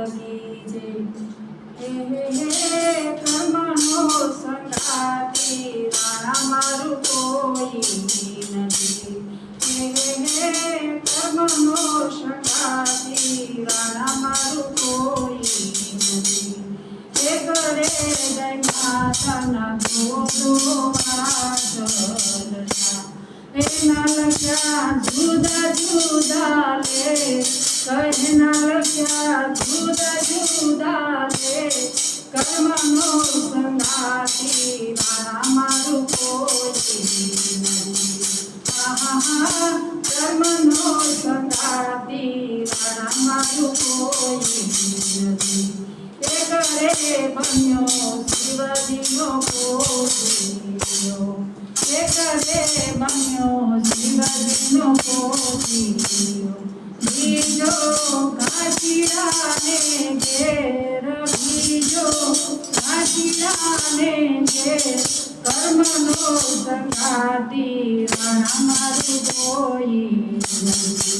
હે કર્મનો સંગાતી રાણા મારું કોઈ મારું કોઈ નથી એ કરે બન્યો શિવજીનો પોતીયો એ કરે બન્યો શિવજીનો પોતીયો બીજો કાશીરાને ઘેર બીજો કાશીરાને ઘેર કર્મનો સંગાતી રણ મારું કોઈ નથી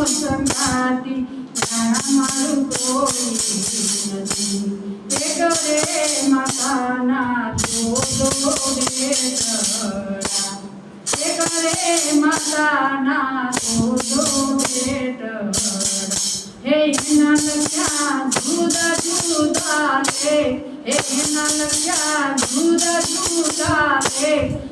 కోసం నాటి జనమలు కోరే మసానా तो दो बेट हे नल क्या जुदा जुदा ले हे नल क्या जुदा जुदा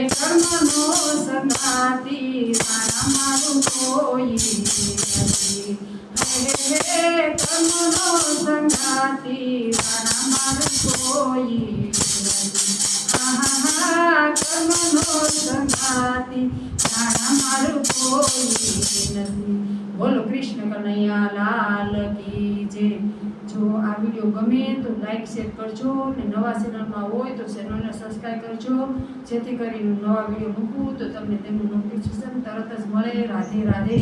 હે કર્મનો સંગાતી મારા મારું કોઈ નથી હે કર્મનો સંગાતી મારા મારું કોઈ કર્મનો સંગાતી મારા મારું કોઈ નથી બોલો કૃષ્ણ કનૈયા લાલ કી જય વીડિયો ગમે તો લાઈક શેર કરજો અને નવા ચેનલમાં હોય તો ચેનલને સબસ્ક્રાઈબ કરજો. જેથી કરીને નવા વીડિયો મૂકું તો તમને તેનું નોટિફિકેશન તરત જ મળે. રાધે રાધે.